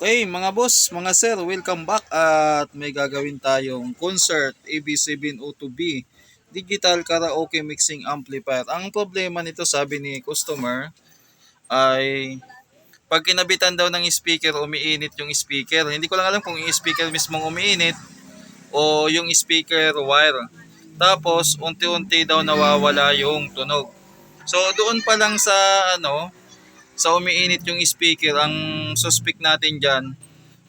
Okay, mga boss, mga sir, welcome back at may gagawin tayong concert AB702B Digital Karaoke Mixing Amplifier. Ang problema nito, sabi ni customer, ay pag kinabitan daw ng speaker, umiinit yung speaker. Hindi ko lang alam kung yung speaker mismong umiinit o yung speaker wire. Tapos, unti-unti daw nawawala yung tunog. So, doon pa lang sa ano, sa umiinit yung speaker, ang suspect natin dyan,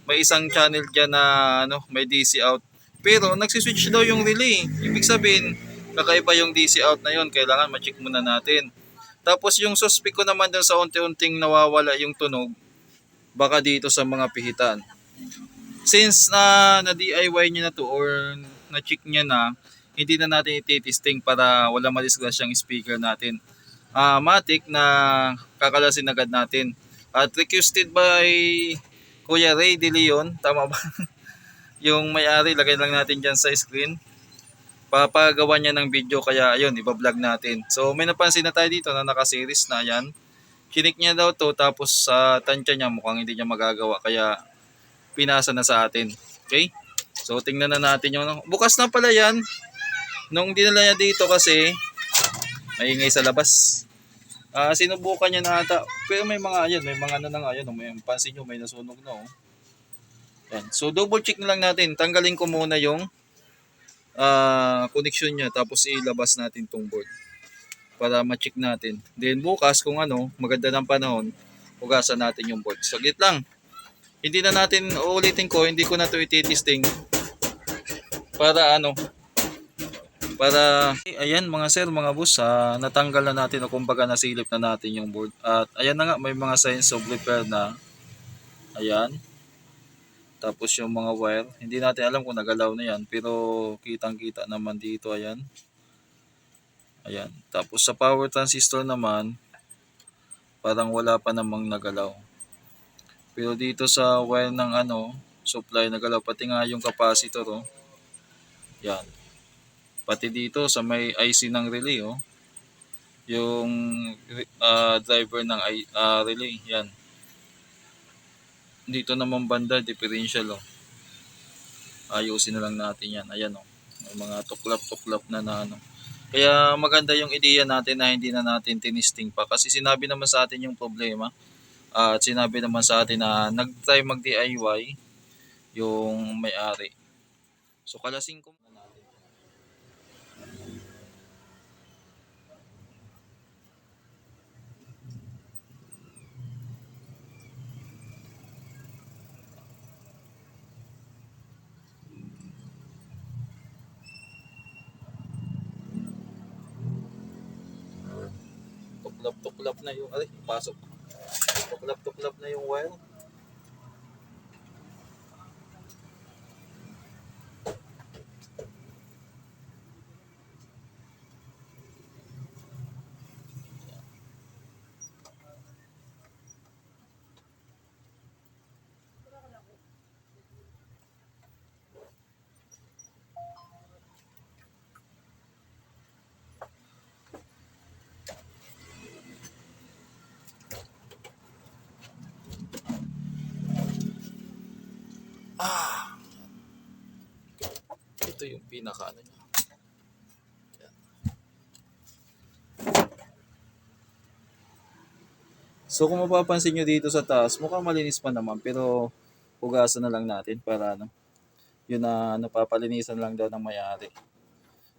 may isang channel dyan na ano, may DC out. Pero nagsiswitch daw yung relay. Ibig sabihin, kakaiba yung DC out na yon Kailangan ma-check muna natin. Tapos yung suspect ko naman dun sa unti-unting nawawala yung tunog, baka dito sa mga pihitan. Since na na-DIY niya na to or na-check niya na, hindi na natin ititesting para wala madisgrasyang speaker natin uh, Matic na kakalasin agad natin. At requested by Kuya Ray De Leon, tama ba? yung may-ari, lagay lang natin dyan sa screen. Papagawa niya ng video kaya ayun, iba-vlog natin. So may napansin na tayo dito na naka-series na yan. Kinik niya daw to tapos sa tansya niya mukhang hindi niya magagawa kaya pinasa na sa atin. Okay? So tingnan na natin yung bukas na pala yan. Nung dinala niya dito kasi maingay sa labas. Ah, sinubukan niya na ata. Pero may mga ayan, may mga ano na nga, ayan, oh, may pansin niyo may nasunog na oh. Yan. So double check na lang natin. Tanggalin ko muna yung ah connection niya tapos ilabas natin tong board para ma-check natin. Then bukas kung ano, maganda ng panahon, hugasan natin yung board. Saglit lang. Hindi na natin uulitin ko, hindi ko na to ititesting para ano, para ayan mga sir mga boss ah, natanggal na natin o kumbaga nasilip na natin yung board. At ayan na nga may mga signs of repair na. Ayan. Tapos yung mga wire. Hindi natin alam kung nagalaw na yan pero kitang kita naman dito ayan. Ayan. Tapos sa power transistor naman parang wala pa namang nagalaw. Pero dito sa wire ng ano supply nagalaw. Pati nga yung capacitor oh. Yan Pati dito sa may IC ng relay, oh. Yung uh, driver ng uh, relay, yan. Dito naman banda, differential, oh. Ayusin na lang natin yan. Ayan, oh. May mga tuklap-tuklap na na, ano. Kaya maganda yung ideya natin na hindi na natin tinisting pa. Kasi sinabi naman sa atin yung problema. Uh, at sinabi naman sa atin na nag-try mag-DIY yung may-ari. So kalasing ko tuklap-tuklap na yung, ay, pasok. Tuklap-tuklap na yung wire. Ito yung pinaka ano niya. So kung mapapansin nyo dito sa taas, mukhang malinis pa naman pero hugasan na lang natin para ano, yun na napapalinisan lang daw ng may-ari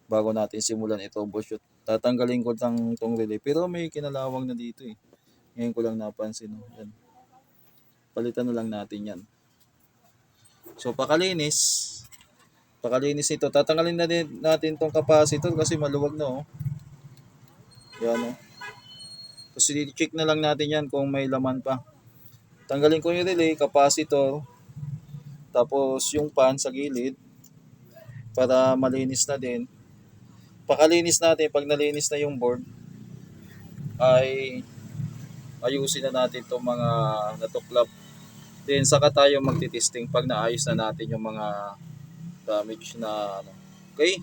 bago natin simulan ito troubleshoot. Tatanggalin ko lang tong relay pero may kinalawang na dito eh. Ngayon ko lang napansin. Oh. Yan. Palitan na lang natin yan. So pakalinis, pakalinis ito. Tatanggalin na din natin tong capacitor kasi maluwag na oh. Yan oh. Tapos i-check na lang natin yan kung may laman pa. Tanggalin ko yung relay, capacitor, tapos yung pan sa gilid para malinis na din. Pakalinis natin, pag nalinis na yung board, ay ayusin na natin itong mga natuklap Then saka tayo magti-testing pag naayos na natin yung mga damage na ano. Okay?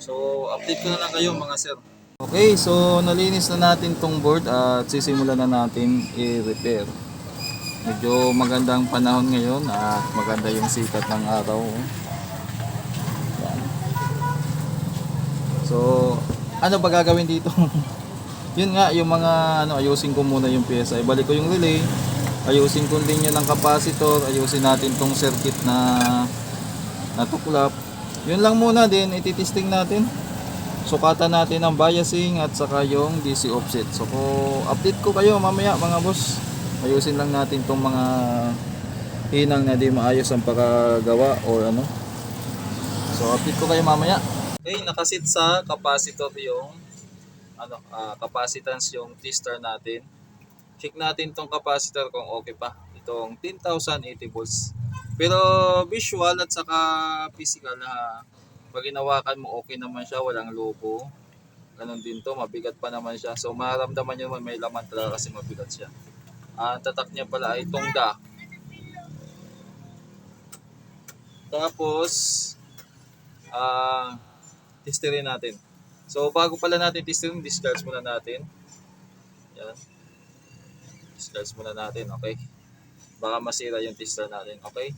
So, update ko na lang kayo mga sir. Okay, so nalinis na natin tong board at sisimulan na natin i-repair. Medyo magandang panahon ngayon at maganda yung sikat ng araw. Yan. So, ano ba gagawin dito? Yun nga, yung mga ano, ayusin ko muna yung pyesa. Ibalik ko yung relay. Ayusin ko din yun ng capacitor. Ayusin natin tong circuit na natuklap. Yun lang muna din, ititesting natin. Sukatan natin ang biasing at saka yung DC offset. So, ko update ko kayo mamaya mga boss. Ayusin lang natin tong mga hinang na di maayos ang pagkagawa or ano. So, update ko kayo mamaya. Okay, nakasit sa capacitor yung ano, ah, capacitance yung tester natin. Check natin tong capacitor kung okay pa. Itong 10,080 volts. Pero visual at saka physical na pag ginawakan mo okay naman siya, walang logo. Ganon din to, mabigat pa naman siya. So maramdaman nyo naman may laman talaga kasi mabigat siya. Ah, Ang tatak niya pala ay tongga. Tapos, ah, testerin natin. So bago pala natin testerin, discharge muna natin. Yan. Discharge muna natin, okay? Baka masira yung tester natin, okay?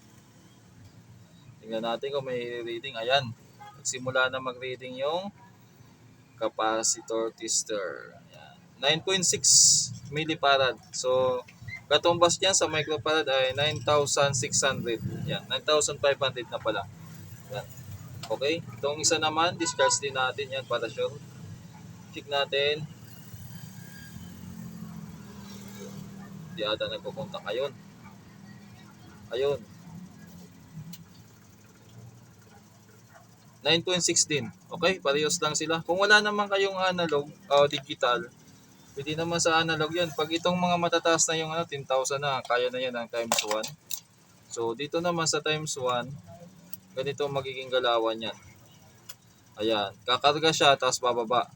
Tingnan natin kung may reading. Ayan. Nagsimula na mag-reading yung capacitor tester. Ayan. 9.6 millifarad. So, katumbas niyan sa microfarad ay 9,600. Yan, 9,500 na pala. Yan. Okay? Itong isa naman, discharge din natin yan para sure. Check natin. Di ata nagpupunta. Ayun. Ayun. 9.6 din. Okay, parehas lang sila. Kung wala naman kayong analog o digital, pwede naman sa analog yan. Pag itong mga matataas na yung ano, 10,000 na, kaya na yan ang times 1. So, dito naman sa times 1, ganito magiging galawan yan. Ayan, kakarga siya, tapos bababa.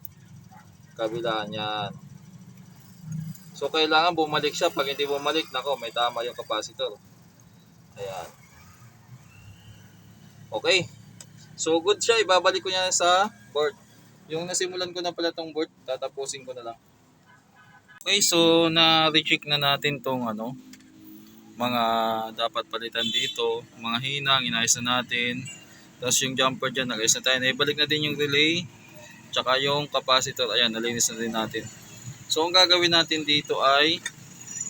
Kabila niyan. So, kailangan bumalik siya. Pag hindi bumalik, nako, may tama yung capacitor. Ayan. Okay. So good siya, ibabalik ko niya sa board. Yung nasimulan ko na pala tong board, tatapusin ko na lang. Okay, so na-recheck na natin tong ano, mga dapat palitan dito, mga hinang, inayos na natin. Tapos yung jumper dyan, nag-ayos na tayo. Naibalik na din yung relay, tsaka yung capacitor, ayan, nalinis na din natin. So ang gagawin natin dito ay,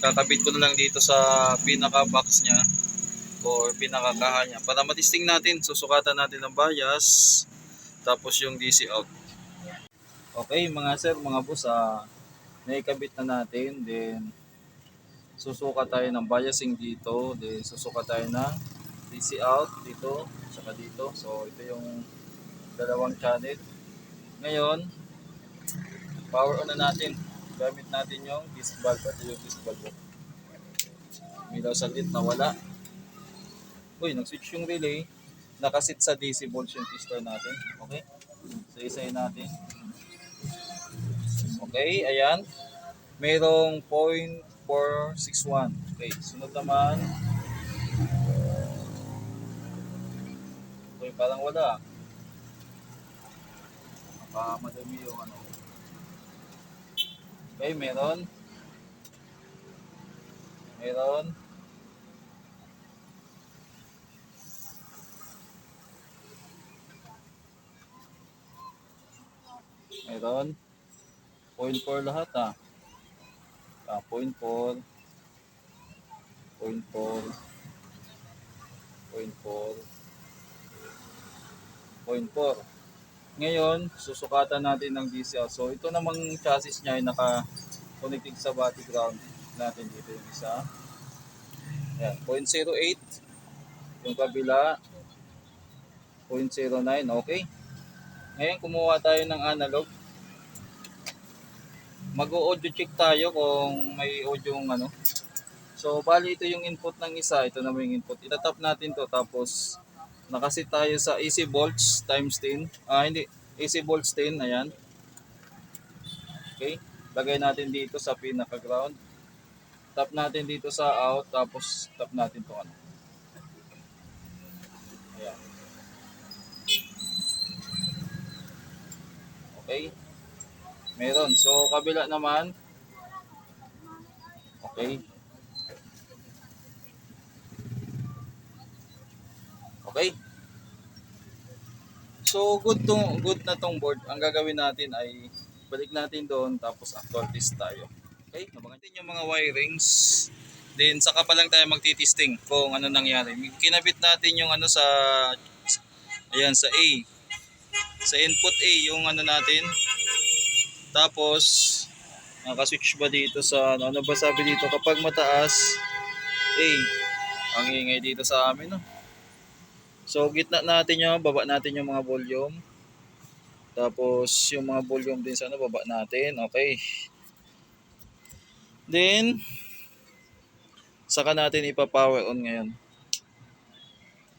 kakabit ko na lang dito sa pinaka-box niya, or pinakakaha niya. Para matisting natin susukatan natin ang bias tapos yung DC out. Okay mga sir mga boss ah, naikabit na natin then susukat tayo ng biasing dito then susukat tayo ng DC out dito saka dito. So ito yung dalawang channel. Ngayon power on na natin gamit natin yung disc valve at yung disc valve milaw saglit nawala Uy, nag-switch yung relay. Nakasit sa DC volts yung tester natin. Okay? So, isayin natin. Okay, ayan. Mayroong 0.461. Okay, sunod naman. Okay, parang wala. Nakamadami yung ano. Okay, meron. Meron. Meron. 0.4 lahat ah. Ah, 0.4. 0.4. 0.4. 0.4. Ngayon, susukatan natin ng DCL. So, ito namang chassis niya ay naka-connected sa body ground natin dito yung isa. Ayan, 0.08. Yung kabila, 0.09. Okay. Ngayon, kumuha tayo ng analog. Mag-audio check tayo kung may audio yung ano. So, bali ito yung input ng isa. Ito naman yung input. Itatap natin to tapos nakasit tayo sa AC volts times 10. Ah, hindi. AC volts 10. Ayan. Okay. Lagay natin dito sa pinaka-ground. Tap natin dito sa out. Tapos tap natin to ano. Ayan. Okay. Meron. So, kabila naman. Okay. Okay? So, good to, good na tong board. Ang gagawin natin ay balik natin doon tapos actual test tayo. Okay? Abangan natin yung mga wirings. Then, saka pa lang tayo magtitesting kung ano nangyari. Kinabit natin yung ano sa ayan, sa A. Sa input A, yung ano natin. Tapos, nakaswitch ba dito sa ano, ano ba sabi dito? Kapag mataas, A. Ang ingay dito sa amin, no? So, gitna natin yung, baba natin yung mga volume. Tapos, yung mga volume din sa ano, baba natin. Okay. Then, saka natin ipa-power on ngayon.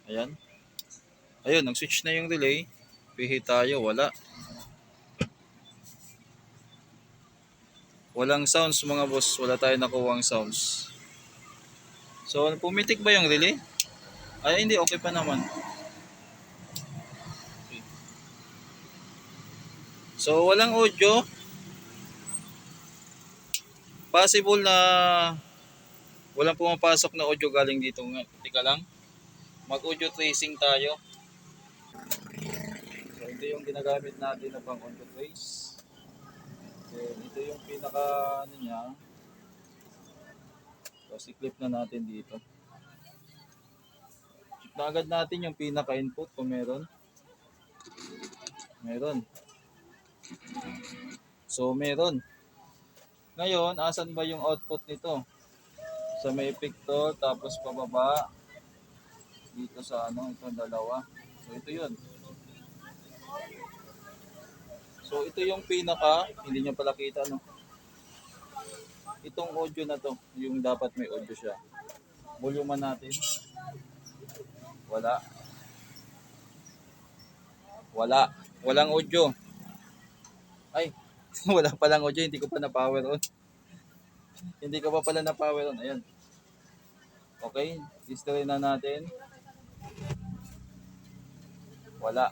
Ayan. Ayun, nag-switch na yung relay. Pihi tayo, wala. Walang sounds mga boss. Wala tayo nakuha sounds. So, pumitik ba yung relay? Ay, hindi. Okay pa naman. So, walang audio. Possible na walang pumapasok na audio galing dito. Tika lang. Mag-audio tracing tayo. So, ito yung ginagamit natin na pang audio trace. Then, ito yung pinaka ano niya. Tapos i-clip na natin dito. Agad natin yung pinaka-input kung meron. Meron. So, meron. Ngayon, asan ba yung output nito? Sa may picture, tapos pababa. Dito sa ano, ito dalawa. So, ito yun. So, ito yung pinaka, hindi nyo pala kita, no? Itong audio na to, yung dapat may audio siya. Volume natin. Wala. Wala. Walang audio. Ay, wala palang audio, hindi ko pa na-power on. hindi ko pa pala na-power on. Ayan. Okay, history na natin. Wala.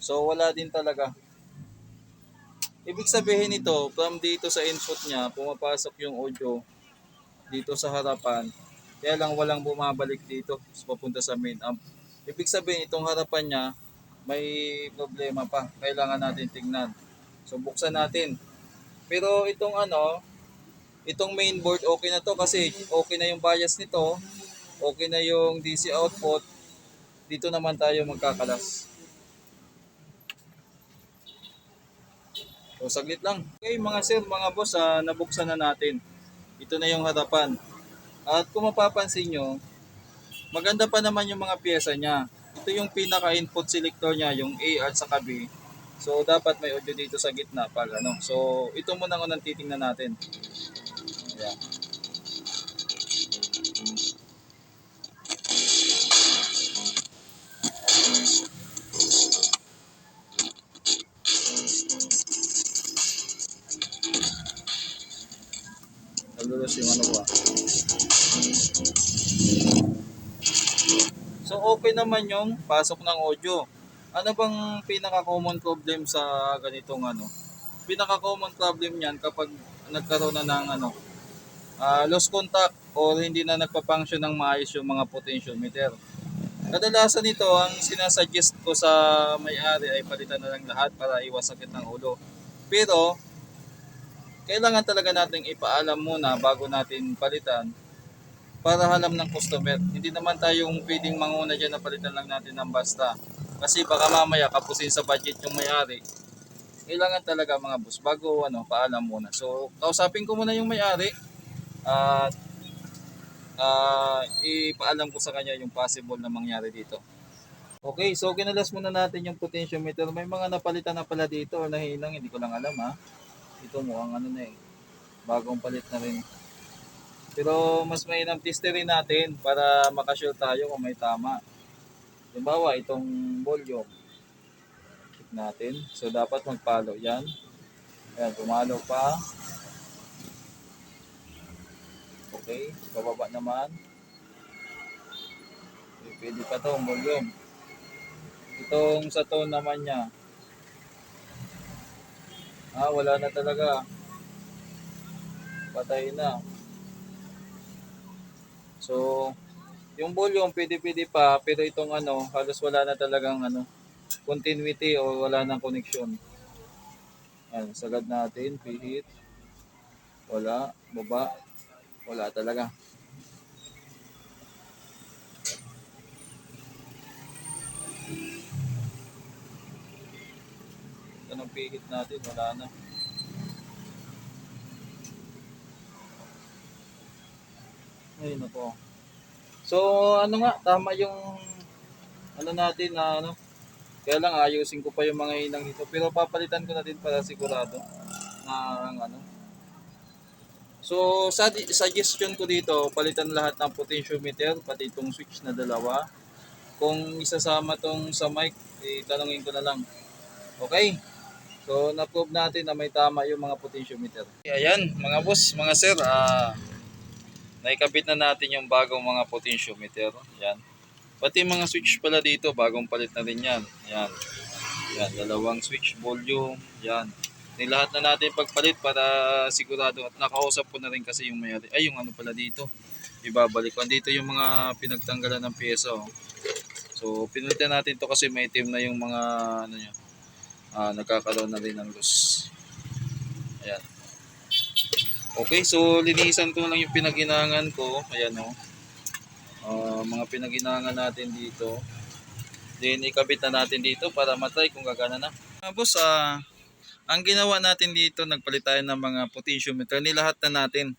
So wala din talaga. Ibig sabihin nito, from dito sa input niya, pumapasok yung audio dito sa harapan. Kaya lang walang bumabalik dito papunta sa main amp. Ibig sabihin itong harapan niya may problema pa. Kailangan natin tingnan. So buksan natin. Pero itong ano, itong mainboard okay na to kasi okay na yung bias nito. Okay na yung DC output. Dito naman tayo magkakalas. So saglit lang. Okay mga sir, mga boss, ah, nabuksan na natin. Ito na yung harapan. At kung mapapansin nyo, maganda pa naman yung mga pyesa niya. Ito yung pinaka-input selector niya, yung A at saka B. So dapat may audio dito sa gitna pag ano. So ito muna ang titingnan natin. Ayan. Naman yung pasok ng audio. Ano bang pinaka-common problem sa ganitong ano? Pinaka-common problem niyan kapag nagkaroon na ng ano, ah, lost contact or hindi na nagpa-function ng maayos yung mga potentiometer. Kadalasan nito, ang sinasuggest ko sa may-ari ay palitan na lang lahat para iwas sakit ng ulo. Pero, kailangan talaga nating ipaalam muna bago natin palitan para alam ng customer. Hindi naman tayong pwedeng manguna dyan na palitan lang natin ng basta. Kasi baka mamaya kapusin sa budget yung may-ari. Kailangan talaga mga boss bago ano, paalam muna. So, kausapin ko muna yung may-ari at ah, ipaalam ko sa kanya yung possible na mangyari dito. Okay, so kinalas muna natin yung potentiometer. May mga napalitan na pala dito or nahilang, hindi ko lang alam ha. Ito mukhang ano na eh. Bagong palit na rin. Pero mas mainam testerin natin para makasure tayo kung may tama. Halimbawa, itong volume. Check natin. So, dapat mag-follow. Yan. Ayan, pumalo pa. Okay. Bababa naman. Okay, pwede pa to volume. Itong sa tone naman niya. Ah, wala na talaga. Patay na. So yung volume pwede-pwede pa pero itong ano, halos wala na talagang ano, continuity o wala nang connection. Yan, sagad natin, pihit. Wala, baba. Wala talaga. Ito ng pihit natin, wala na. Ay, nako. So, ano nga, tama yung ano natin na ano. Kaya lang ayusin ko pa yung mga inang dito. Pero papalitan ko na din para sigurado na ano. So, sa suggestion ko dito, palitan lahat ng potentiometer, pati itong switch na dalawa. Kung isasama tong sa mic, itanongin ko na lang. Okay? So, na-prove natin na may tama yung mga potentiometer. Ayan, mga boss, mga sir, ah, naikabit na natin yung bagong mga potentiometer. Yan. Pati mga switch pala dito, bagong palit na rin yan. Yan. Yan, dalawang switch volume. Yan. Nilahat na natin pagpalit para sigurado at nakausap ko na rin kasi yung may ay yung ano pala dito. Ibabalik ko. Dito yung mga pinagtanggalan ng pyesa. Oh. So, pinalitan natin to kasi may itim na yung mga ano niya. Ah, nagkakaroon na rin ng loose. Ayan. Okay, so linisan ko lang yung pinaginangan ko. Ayan o. Ah, mga pinaginangan natin dito. Then ikabit na natin dito para matry kung gagana na. Ah, boss, ah, ang ginawa natin dito, nagpalit tayo ng mga potentiometer. Nilahat na natin.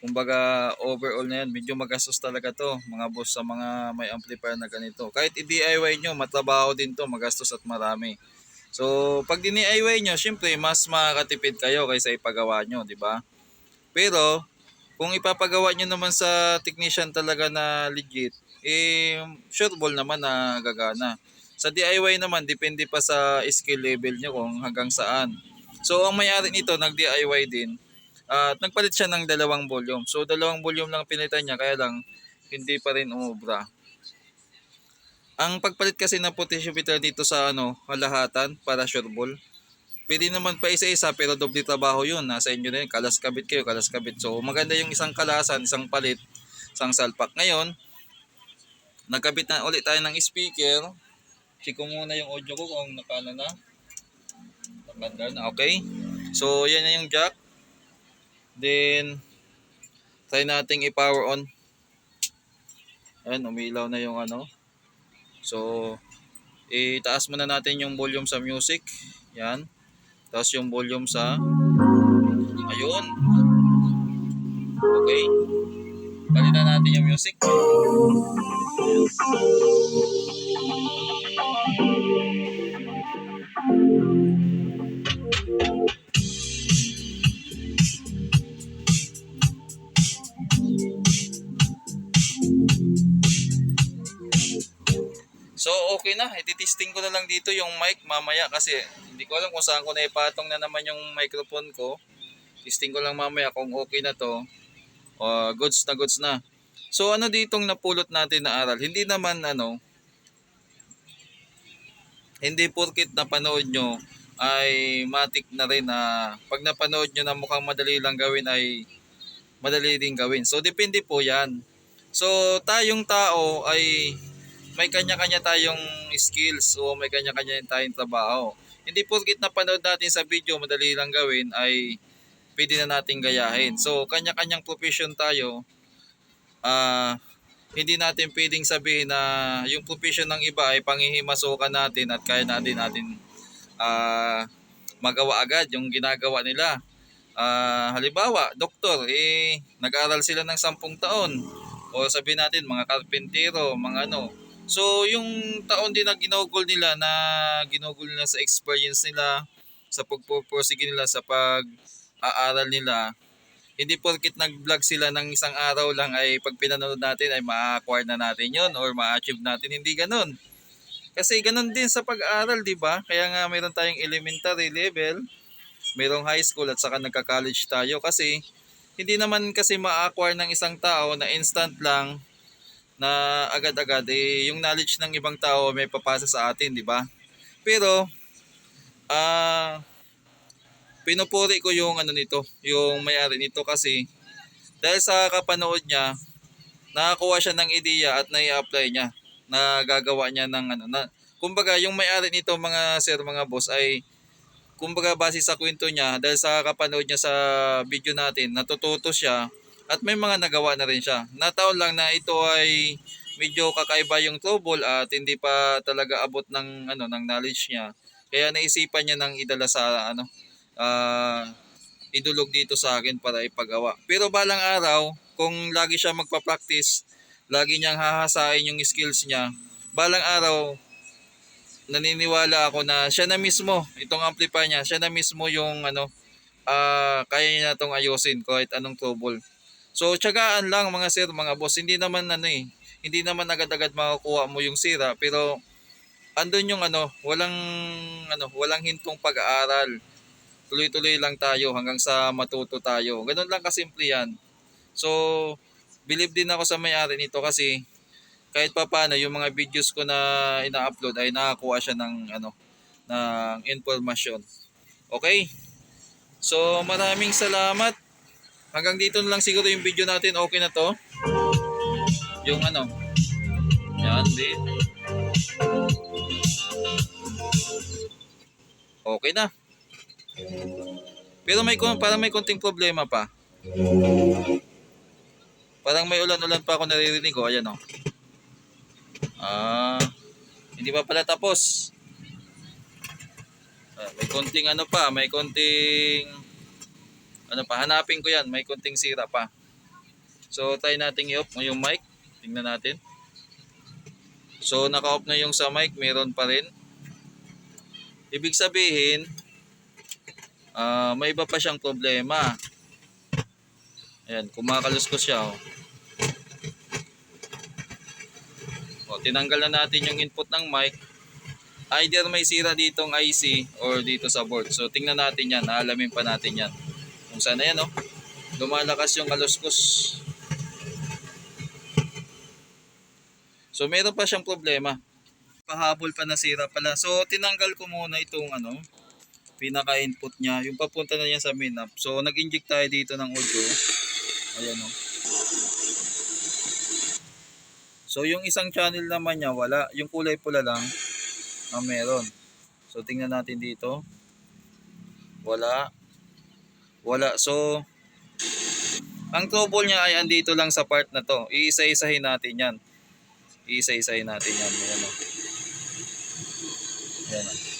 Kumbaga overall na yan, medyo magastos talaga to mga boss sa mga may amplifier na ganito. Kahit i-DIY nyo, matrabaho din to, magastos at marami. So, pag dini-DIY nyo, syempre, mas makakatipid kayo kaysa ipagawa nyo, di ba? Pero, kung ipapagawa nyo naman sa technician talaga na legit, eh, sure ball naman na gagana. Sa DIY naman, depende pa sa skill level nyo kung hanggang saan. So, ang may-ari nito, nag-DIY din. At nagpalit siya ng dalawang volume. So, dalawang volume lang pinalitan niya, kaya lang, hindi pa rin umubra. Ang pagpalit kasi ng potentiometer dito sa ano, kalahatan para sure ball. Pwede naman pa isa-isa pero doble trabaho yun. Nasa inyo na yun. Kalas kabit kayo, kalas kabit. So maganda yung isang kalasan, isang palit, isang salpak. Ngayon, nagkabit na ulit tayo ng speaker. Check ko muna yung audio ko kung nakana na. Nakanda na. Okay. So yan na yung jack. Then, try nating i-power on. Ayan, umilaw na yung ano. So, itaas muna natin yung volume sa music. Yan. Tapos yung volume sa ayun. Okay. Palitan natin yung music. So okay na, ititesting ko na lang dito yung mic mamaya kasi hindi ko alam kung saan ko na ipatong na naman yung microphone ko. Testing ko lang mamaya kung okay na to. Uh, goods na goods na. So ano ditong napulot natin na aral? Hindi naman ano, hindi porkit napanood nyo ay matik na rin na pag napanood nyo na mukhang madali lang gawin ay madali din gawin. So depende po yan. So tayong tao ay may kanya-kanya tayong skills o may kanya-kanya tayong trabaho. Hindi porkit napanood natin sa video madali lang gawin ay pwede na natin gayahin. So kanya-kanyang profession tayo. Ah hindi natin pwedeng sabihin na yung profession ng iba ay panghihimasukan natin at kaya natin natin ah magawa agad yung ginagawa nila. Ah, halimbawa, doktor, eh, nag-aral sila ng sampung taon. O sabihin natin, mga karpentero, mga ano. So, yung taon din na ginugol nila, na ginugol nila sa experience nila, sa pagpupursige nila, sa pag-aaral nila, hindi porkit nag-vlog sila ng isang araw lang ay pag pinanood natin ay ma-acquire na natin yon or ma-achieve natin. Hindi ganun. Kasi ganun din sa pag-aaral, di ba? Kaya nga mayroon tayong elementary level, mayroong high school at saka nagka-college tayo kasi hindi naman kasi ma-acquire ng isang tao na instant lang na agad-agad eh yung knowledge ng ibang tao may papasa sa atin, di ba? Pero ah pinupuri ko yung ano nito, yung may-ari nito kasi dahil sa kapanood niya nakakuha siya ng ideya at nai-apply niya na gagawa niya ng ano na kumbaga yung may-ari nito mga sir mga boss ay kumbaga base sa kwento niya dahil sa kapanood niya sa video natin natututo siya at may mga nagawa na rin siya nataon lang na ito ay medyo kakaiba yung trouble at hindi pa talaga abot ng ano ng knowledge niya kaya naisipan niya nang idala sa ano ah idulog dito sa akin para ipagawa. Pero balang araw, kung lagi siya magpa-practice, lagi niyang hahasain yung skills niya, balang araw, naniniwala ako na siya na mismo, itong amplifier niya, siya na mismo yung ano, ah kaya niya itong ayusin kahit anong trouble. So, tiyagaan lang mga sir, mga boss. Hindi naman ano eh, hindi naman agad-agad makukuha mo yung sira, pero andun yung ano, walang ano, walang hintong pag-aaral tuloy-tuloy lang tayo hanggang sa matuto tayo. Ganun lang kasimple yan. So, believe din ako sa may-ari nito kasi kahit pa paano yung mga videos ko na ina-upload ay nakakuha siya ng ano ng information. Okay? So, maraming salamat. Hanggang dito na lang siguro yung video natin. Okay na to. Yung ano. Yan, di. Okay na. Pero may parang may konting problema pa. Parang may ulan-ulan pa ako naririnig ko. Ayan o. Ah, hindi pa pala tapos. Ah, may konting ano pa, may konting ano pa, hanapin ko yan. May konting sira pa. So, try natin i-off yung mic. Tingnan natin. So, naka-off na yung sa mic. Meron pa rin. Ibig sabihin, Ah, may iba pa siyang problema. Ayan, kumakaluskos siya. Oh. O, tinanggal na natin yung input ng mic. Either may sira ditong IC or dito sa board. So, tingnan natin yan. Aalamin pa natin yan. Kung saan yan, oh. Lumalakas yung kaluskos. So, meron pa siyang problema. Pahabol pa na sira pala. So, tinanggal ko muna itong ano, pinaka-input niya, yung papunta na niya sa main. So, nag-inject tayo dito ng audio. Ayan o. So, yung isang channel naman niya, wala. Yung kulay pula lang, ang meron. So, tingnan natin dito. Wala. Wala. So, ang trouble niya ay andito lang sa part na to. Iisa-isahin natin yan. Iisa-isahin natin yan. Ayan o. Ayan o.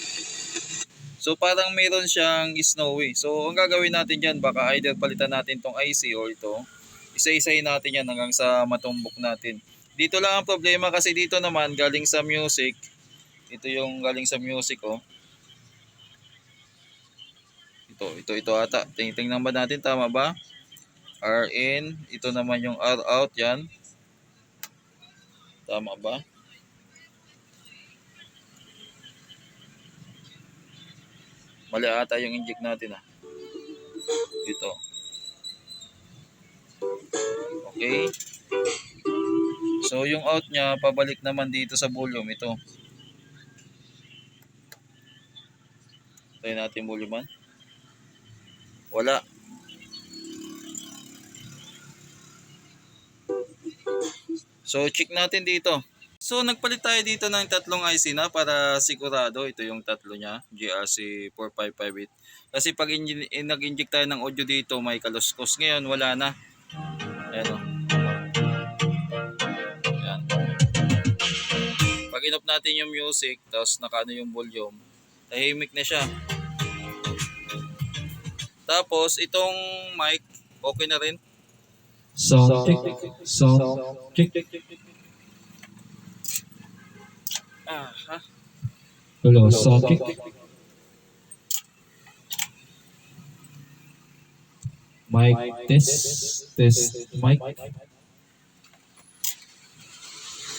So parang mayroon siyang snowy. So ang gagawin natin dyan, baka either palitan natin tong IC or ito. Isa-isahin natin yan hanggang sa matumbok natin. Dito lang ang problema kasi dito naman galing sa music. Ito yung galing sa music oh. Ito, ito, ito ata. Tingnan ba natin, tama ba? R in, ito naman yung R out yan. Tama ba? Mali ata yung inject natin ah. Dito. Okay. So yung out niya pabalik naman dito sa volume ito. Try natin volume man. Wala. So check natin dito. So nagpalit tayo dito ng tatlong IC na para sigurado ito yung tatlo niya, GRC 4558. Kasi pag in- in- nag-inject tayo ng audio dito, may kaluskos. Ngayon wala na. Ayan o. Pag inop natin yung music, tapos nakaano yung volume, tahimik na siya. Tapos itong mic, okay na rin. Sound check. Sound check. Ah, ha? Hello, sound check. Mic test. Test mic.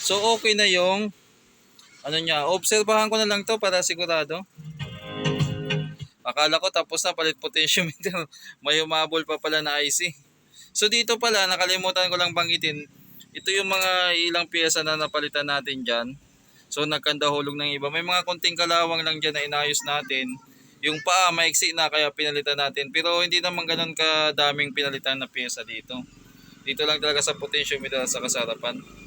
So okay na yung ano niya, obserbahan ko na lang to para sigurado. Akala ko tapos na palit potentiometer. May humabol pa pala na IC. So dito pala nakalimutan ko lang banggitin. Ito yung mga ilang piyesa na napalitan natin diyan. So nagkandahulog ng iba. May mga konting kalawang lang diyan na inayos natin. Yung paa maiksi na kaya pinalitan natin. Pero hindi naman ganun kadaming pinalitan na piyesa dito. Dito lang talaga sa potentiometer sa kasarapan.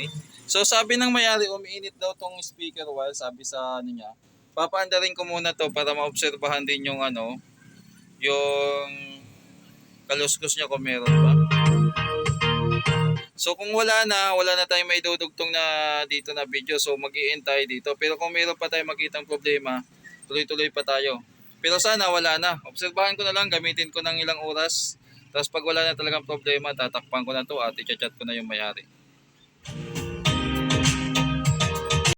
Okay. So sabi ng mayari, umiinit daw tong speaker while sabi sa ano niya, papaandarin ko muna to para maobserbahan din yung ano, yung kaluskos niya kung meron pa. So kung wala na, wala na tayong may dudugtong na dito na video. So mag tayo dito. Pero kung meron pa tayong makitang problema, tuloy-tuloy pa tayo. Pero sana wala na. Obserbahan ko na lang, gamitin ko ng ilang oras. Tapos pag wala na talagang problema, tatakpan ko na to at i-chat ko na yung mayari. Thank you.